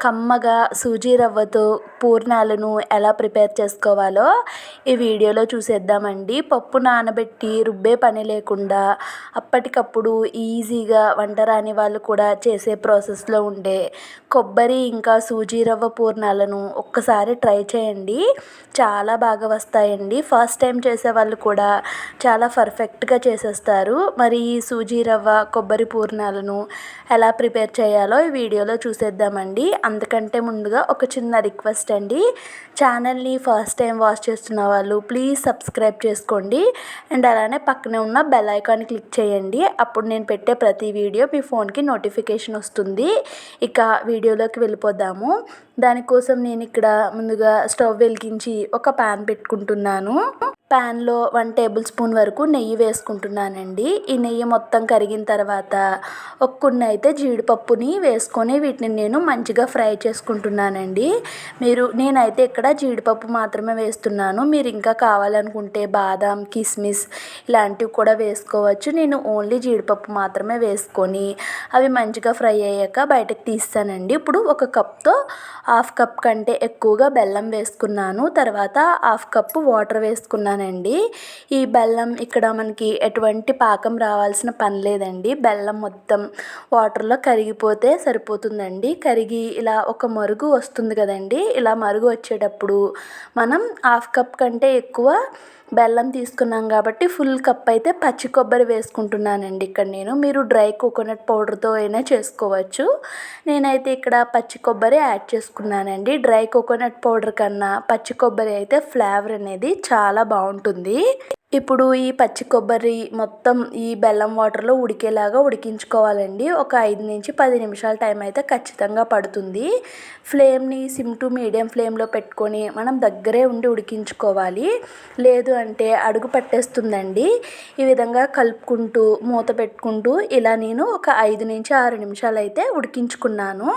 కమ్మగా సూజీ రవ్వతో పూర్ణాలను ఎలా ప్రిపేర్ చేసుకోవాలో ఈ వీడియోలో చూసేద్దామండి. పప్పు నానబెట్టి రుబ్బే పని లేకుండా అప్పటికప్పుడు ఈజీగా వంట రాని వాళ్ళు కూడా చేసే ప్రాసెస్లో ఉండే కొబ్బరి ఇంకా సూజీ రవ్వ పూర్ణాలను ఒక్కసారి ట్రై చేయండి. చాలా బాగా వస్తాయండి. ఫస్ట్ టైం చేసే వాళ్ళు కూడా చాలా పర్ఫెక్ట్గా చేసేస్తారు. మరి ఈ సూజీ రవ్వ కొబ్బరి పూర్ణాలను ఎలా ప్రిపేర్ చేయాలో ఈ వీడియోలో చూసేద్దామండి. అందుకంటే ముందుగా ఒక చిన్న రిక్వెస్ట్ అండి. ఛానల్ని ఫస్ట్ టైం వాచ్ చేస్తున్న వాళ్ళు ప్లీజ్ సబ్స్క్రైబ్ చేసుకోండి. అండ్ అలానే పక్కనే ఉన్న బెల్ ఐకాన్ క్లిక్ చేయండి. అప్పుడు నేను పెట్టే ప్రతి వీడియో మీ ఫోన్కి నోటిఫికేషన్ వస్తుంది. ఇక వీడియోలోకి వెళ్ళిపోదాము. దానికోసం నేను ఇక్కడ ముందుగా స్టవ్ వెలిగించి ఒక ప్యాన్ పెట్టుకుంటున్నాను. ప్యాన్లో వన్ టేబుల్ స్పూన్ వరకు నెయ్యి వేసుకుంటున్నానండి. ఈ నెయ్యి మొత్తం కరిగిన తర్వాత ఒక అయితే జీడిపప్పుని వేసుకొని వీటిని నేను మంచిగా ఫ్రై చేసుకుంటున్నానండి. మీరు నేనైతే ఇక్కడ జీడిపప్పు మాత్రమే వేస్తున్నాను. మీరు ఇంకా కావాలనుకుంటే బాదం కిస్మిస్ ఇలాంటివి కూడా వేసుకోవచ్చు. నేను ఓన్లీ జీడిపప్పు మాత్రమే వేసుకొని అవి మంచిగా ఫ్రై అయ్యాక బయటకు తీస్తానండి. ఇప్పుడు ఒక కప్తో హాఫ్ కప్ కంటే ఎక్కువగా బెల్లం వేసుకున్నాను. తర్వాత హాఫ్ కప్పు వాటర్ వేసుకున్నానండి. ఈ బెల్లం ఇక్కడ మనకి ఎటువంటి పాకం రావాల్సిన పని లేదండి. బెల్లం మొత్తం వాటర్లో కరిగిపోతే సరిపోతుందండి. కరిగి ఇలా ఒక మరుగు వస్తుంది కదండి. ఇలా మరుగు వచ్చేటప్పుడు మనం హాఫ్ కప్ కంటే ఎక్కువ బెల్లం తీసుకున్నాం కాబట్టి ఫుల్ కప్ అయితే పచ్చి కొబ్బరి వేసుకుంటున్నానండి ఇక్కడ నేను. మీరు డ్రై కోకోనట్ పౌడర్తో అయినా చేసుకోవచ్చు. నేనైతే ఇక్కడ పచ్చి కొబ్బరి యాడ్ చేసుకున్నానండి. డ్రై కోకోనట్ పౌడర్ కన్నా పచ్చి కొబ్బరి అయితే ఫ్లేవర్ అనేది చాలా బాగుంటుంది. ఇప్పుడు ఈ పచ్చి కొబ్బరి మొత్తం ఈ బెల్లం వాటర్లో ఉడికేలాగా ఉడికించుకోవాలండి. ఒక ఐదు నుంచి పది నిమిషాల టైం అయితే ఖచ్చితంగా పడుతుంది. ఫ్లేమ్ని సిమ్ టు మీడియం ఫ్లేమ్లో పెట్టుకొని మనం దగ్గరే ఉండి ఉడికించుకోవాలి. లేదు అంటే అడుగు పట్టేస్తుందండి. ఈ విధంగా కలుపుకుంటూ మూత పెట్టుకుంటూ ఇలా నేను ఒక ఐదు నుంచి ఆరు నిమిషాలు అయితే ఉడికించుకున్నాను.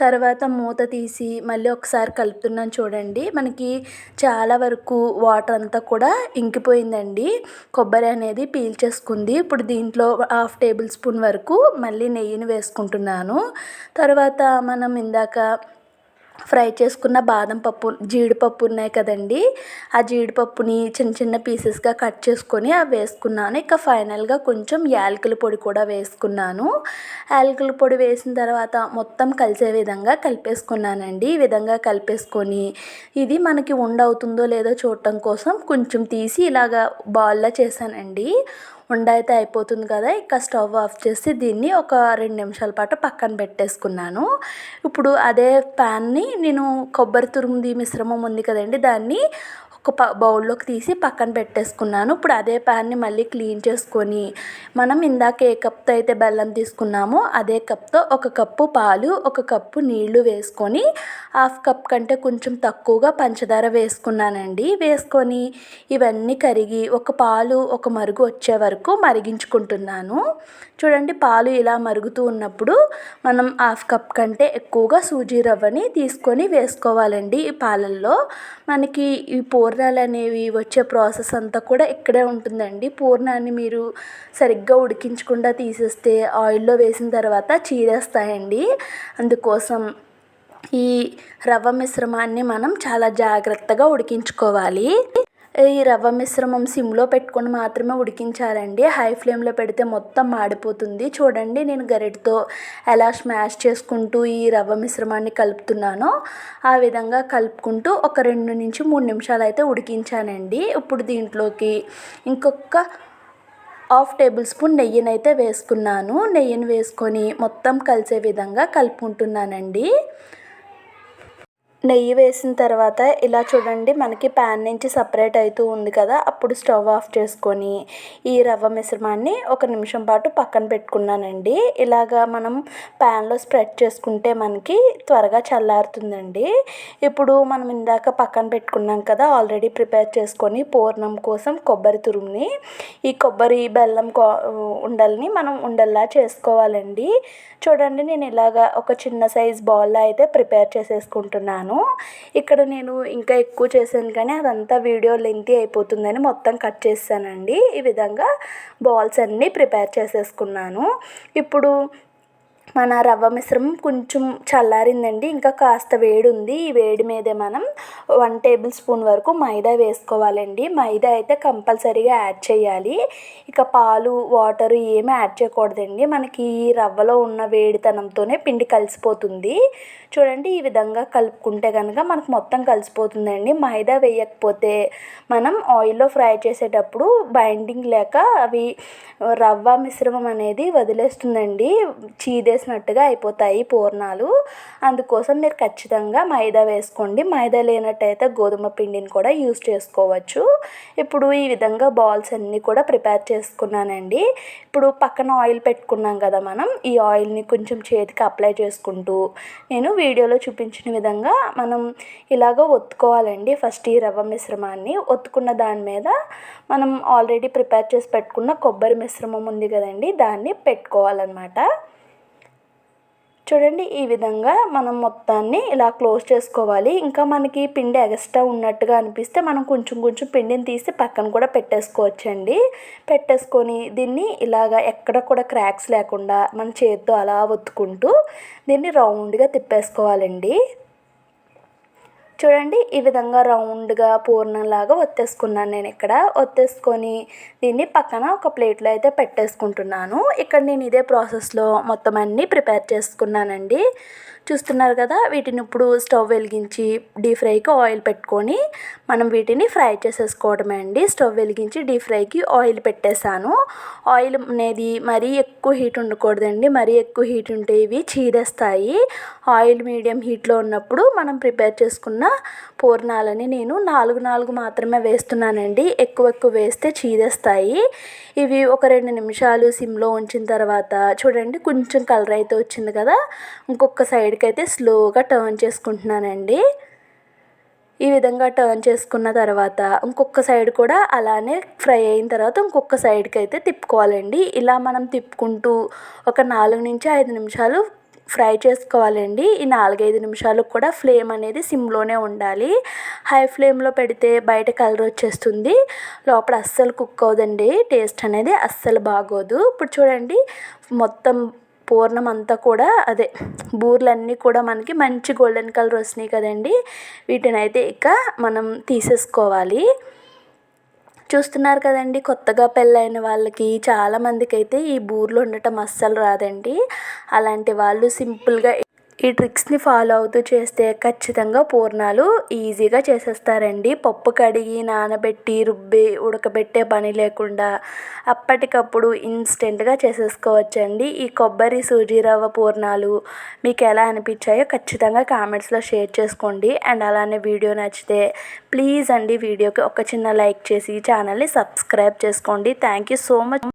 తర్వాత మూత తీసి మళ్ళీ ఒకసారి కలుపుతున్నాను చూడండి. మనకి చాలా వరకు వాటర్ అంతా కూడా ఇంకిపోయిందండి. కొబ్బరి అనేది పీల్చేసుకుంది. ఇప్పుడు దీంట్లో హాఫ్ టేబుల్ స్పూన్ వరకు మళ్ళీ నెయ్యిని వేసుకుంటున్నాను. తర్వాత మనం ఇందాక ఫ్రై చేసుకున్న బాదం పప్పు జీడిపప్పు ఉన్నాయి కదండి. ఆ జీడిపప్పుని చిన్న చిన్న పీసెస్గా కట్ చేసుకొని అవి వేసుకున్నాను. ఇక ఫైనల్గా కొంచెం యాలకుల పొడి కూడా వేసుకున్నాను. యాలకుల పొడి వేసిన తర్వాత మొత్తం కలిసే విధంగా కలిపేసుకున్నానండి. ఈ విధంగా కలిపేసుకొని ఇది మనకి ఉండవుతుందో లేదో చూడటం కోసం కొంచెం తీసి ఇలాగా బాల్లా చేశానండి. ఉండ అయితే అయిపోతుంది కదా ఇంకా స్టవ్ ఆఫ్ చేసి దీన్ని ఒక రెండు నిమిషాల పాటు పక్కన పెట్టేసుకున్నాను. ఇప్పుడు అదే ప్యాన్ని నేను కొబ్బరి తురుముది మిశ్రమం ఉంది కదండి దాన్ని ఒక ప బౌల్లోకి తీసి పక్కన పెట్టేసుకున్నాను. ఇప్పుడు అదే ప్యాన్ని మళ్ళీ క్లీన్ చేసుకొని మనం ఇందాక ఏ కప్తో అయితే బెల్లం తీసుకున్నామో అదే కప్తో ఒక కప్పు పాలు ఒక కప్పు నీళ్ళు వేసుకొని హాఫ్ కప్ కంటే కొంచెం తక్కువగా పంచదార వేసుకున్నానండి. వేసుకొని ఇవన్నీ కరిగి ఒక పాలు ఒక మరుగు వచ్చే వరకు మరిగించుకుంటున్నాను. చూడండి పాలు ఇలా మరుగుతూ ఉన్నప్పుడు మనం హాఫ్ కప్ కంటే ఎక్కువగా సూజీ రవ్వని తీసుకొని వేసుకోవాలండి ఈ పాలల్లో. మనకి ఈ పూర్ణాలు అనేవి వచ్చే ప్రాసెస్ అంతా కూడా ఇక్కడే ఉంటుందండి. పూర్ణాన్ని మీరు సరిగ్గా ఉడికించకుండా తీసేస్తే ఆయిల్లో వేసిన తర్వాత చీరేస్తాయండి. అందుకోసం ఈ రవ్వ మిశ్రమాన్ని మనం చాలా జాగ్రత్తగా ఉడికించుకోవాలి. ఈ రవ్వ మిశ్రమం సిమ్లో పెట్టుకొని మాత్రమే ఉడికించాలండి. హై ఫ్లేమ్లో పెడితే మొత్తం మాడిపోతుంది. చూడండి నేను గరిటతో ఎలా స్మాష్ చేసుకుంటూ ఈ రవ్వ మిశ్రమాన్ని కలుపుతున్నానో ఆ విధంగా కలుపుకుంటూ ఒక రెండు నుంచి మూడు నిమిషాలు అయితే ఉడికించానండి. ఇప్పుడు దీంట్లోకి ఇంకొక హాఫ్ టేబుల్ స్పూన్ నెయ్యిని అయితే వేసుకున్నాను. నెయ్యిని వేసుకొని మొత్తం కలిసే విధంగా కలుపుకుంటున్నానండి. నెయ్యి వేసిన తర్వాత ఇలా చూడండి మనకి ప్యాన్ నుంచి సపరేట్ అవుతూ ఉంది కదా అప్పుడు స్టవ్ ఆఫ్ చేసుకొని ఈ రవ్వ మిశ్రమాన్ని ఒక నిమిషం పాటు పక్కన పెట్టుకున్నానండి. ఇలాగా మనం ప్యాన్లో స్ప్రెడ్ చేసుకుంటే మనకి త్వరగా చల్లారుతుందండి. ఇప్పుడు మనం ఇందాక పక్కన పెట్టుకున్నాం కదా ఆల్రెడీ ప్రిపేర్ చేసుకొని పూర్ణం కోసం కొబ్బరి తురుముని ఈ కొబ్బరి బెల్లం ఉండల్ని మనం ఉండల్లా చేసుకోవాలండి. చూడండి నేను ఇలాగా ఒక చిన్న సైజ్ బాల్ అయితే ప్రిపేర్ చేసేసుకుంటున్నాను. చేశాను. ఇక్కడ నేను ఇంకా ఎక్కువ చేశాను కానీ అదంతా వీడియో లెంతి అయిపోతుందని మొత్తం కట్ చేశానండి. ఈ విధంగా బాల్స్ అన్నీ ప్రిపేర్ చేసేసుకున్నాను. ఇప్పుడు మన రవ్వ మిశ్రమం కొంచెం చల్లారిందండి. ఇంకా కాస్త వేడి ఉంది ఈ వేడి మీదే మనం వన్ టేబుల్ స్పూన్ వరకు మైదా వేసుకోవాలండి. మైదా అయితే కంపల్సరీగా యాడ్ చేయాలి. ఇక పాలు వాటర్ ఏమీ యాడ్ చేయకూడదండి. మనకి ఈ రవ్వలో ఉన్న వేడితనంతోనే పిండి కలిసిపోతుంది. చూడండి ఈ విధంగా కలుపుకుంటే కనుక మనకు మొత్తం కలిసిపోతుందండి. మైదా వేయకపోతే మనం ఆయిల్లో ఫ్రై చేసేటప్పుడు బైండింగ్ లేక అవి రవ్వ మిశ్రమం అనేది వదిలేస్తుందండి. చీదేసినట్టుగా అయిపోతాయి పూర్ణాలు. అందుకోసం మీరు ఖచ్చితంగా మైదా వేసుకోండి. మైదా లేనట్టయితే గోధుమ పిండిని కూడా యూస్ చేసుకోవచ్చు. ఇప్పుడు ఈ విధంగా బాల్స్ అన్నీ కూడా ప్రిపేర్ చేసుకున్నానండి. ఇప్పుడు పక్కన ఆయిల్ పెట్టుకున్నాం కదా మనం ఈ ఆయిల్ని కొంచెం చేతికి అప్లై చేసుకుంటూ నేను వీడియోలో చూపించిన విధంగా మనం ఇలాగ ఒత్తుకోవాలండి. ఫస్ట్ ఈ రవ్వ మిశ్రమాన్ని ఒత్తుకున్న దాని మీద మనం ఆల్రెడీ ప్రిపేర్ చేసి పెట్టుకున్న కొబ్బరి మిశ్రమం ఉంది కదండి దాన్ని పెట్టుకోవాలన్నమాట. చూడండి ఈ విధంగా మనం మొత్తాన్ని ఇలా క్లోజ్ చేసుకోవాలి. ఇంకా మనకి పిండి ఎక్స్ట్రా ఉన్నట్టుగా అనిపిస్తే మనం కొంచెం కొంచెం పిండిని తీసి పక్కన కూడా పెట్టేసుకోవచ్చండి. పెట్టేసుకొని దీన్ని ఇలాగా ఎక్కడ కూడా క్రాక్స్ లేకుండా మన చేతితో అలా ఒత్తుకుంటూ దీన్ని రౌండ్గా తిప్పేసుకోవాలండి. చూడండి ఈ విధంగా రౌండ్గా పూర్ణంలాగా ఒత్తేసుకున్నాను నేను ఇక్కడ. ఒత్తేసుకొని దీన్ని పక్కన ఒక ప్లేట్లో అయితే పెట్టేసుకుంటున్నాను. ఇక్కడ నేను ఇదే ప్రాసెస్లో మొత్తం అన్నీ ప్రిపేర్ చేసుకున్నానండి. చూస్తున్నారు కదా వీటిని ఇప్పుడు స్టవ్ వెలిగించి డీప్ ఫ్రైకి ఆయిల్ పెట్టుకొని మనం వీటిని ఫ్రై చేసేసుకోవడమే అండి. స్టవ్ వెలిగించి డీప్ ఫ్రైకి ఆయిల్ పెట్టేశాను. ఆయిల్ అనేది మరీ ఎక్కువ హీట్ ఉండకూడదండి. మరీ ఎక్కువ హీట్ ఉంటే ఇవి చీరేస్తాయి. ఆయిల్ మీడియం హీట్లో ఉన్నప్పుడు మనం ప్రిపేర్ చేసుకున్న పూర్ణాలని నేను నాలుగు నాలుగు మాత్రమే వేస్తున్నానండి. ఎక్కువ ఎక్కువ వేస్తే చీదేస్తాయి ఇవి ఒక రెండు నిమిషాలు సిమ్లో ఉంచిన తర్వాత చూడండి కొంచెం కలర్ అయితే వచ్చింది కదా. ఇంకొక సైడ్కి అయితే స్లోగా టర్న్ చేసుకుంటున్నానండి. ఈ విధంగా టర్న్ చేసుకున్న తర్వాత ఇంకొక సైడ్ కూడా అలానే ఫ్రై అయిన తర్వాత ఇంకొక సైడ్కి అయితే తిప్పుకోవాలండి. ఇలా మనం తిప్పుకుంటూ ఒక నాలుగు నుంచి ఐదు నిమిషాలు ఫ్రై చేసుకోవాలండి. ఈ నాలుగైదు నిమిషాలు కూడా ఫ్లేమ్ అనేది సిమ్లోనే ఉండాలి. హై ఫ్లేమ్లో పెడితే బయట కలర్ వచ్చేస్తుంది. లోపల అస్సలు కుక్ అవ్వదండి. టేస్ట్ అనేది అస్సలు బాగోదు. ఇప్పుడు చూడండి మొత్తం పూర్ణం అంతా కూడా అదే బూర్లన్నీ కూడా మనకి మంచి గోల్డెన్ కలర్ వస్తున్నాయి కదండి. వీటిని అయితే ఇక మనం తీసేసుకోవాలి. చూస్తున్నారు కదండి. కొత్తగా పెళ్ళైన వాళ్ళకి చాలామందికి అయితే ఈ బూరెలు ఉండటం అస్సలు రాదండి. అలాంటి వాళ్ళు సింపుల్గా ఈ ట్రిక్స్ని ఫాలో అవుతూ చేస్తే ఖచ్చితంగా పూర్ణాలు ఈజీగా చేసేస్తారండి. పప్పు కడిగి నానబెట్టి రుబ్బి ఉడకబెట్టే పని లేకుండా అప్పటికప్పుడు ఇన్స్టెంట్గా చేసేసుకోవచ్చండి. ఈ కొబ్బరి సూజీ రవ్వ పూర్ణాలు మీకు ఎలా అనిపించాయో ఖచ్చితంగా కామెంట్స్లో షేర్ చేసుకోండి. అండ్ అలానే వీడియో నచ్చితే ప్లీజ్ అండి వీడియోకి ఒక చిన్న లైక్ చేసి ఛానల్ని సబ్స్క్రైబ్ చేసుకోండి. Thank you so much.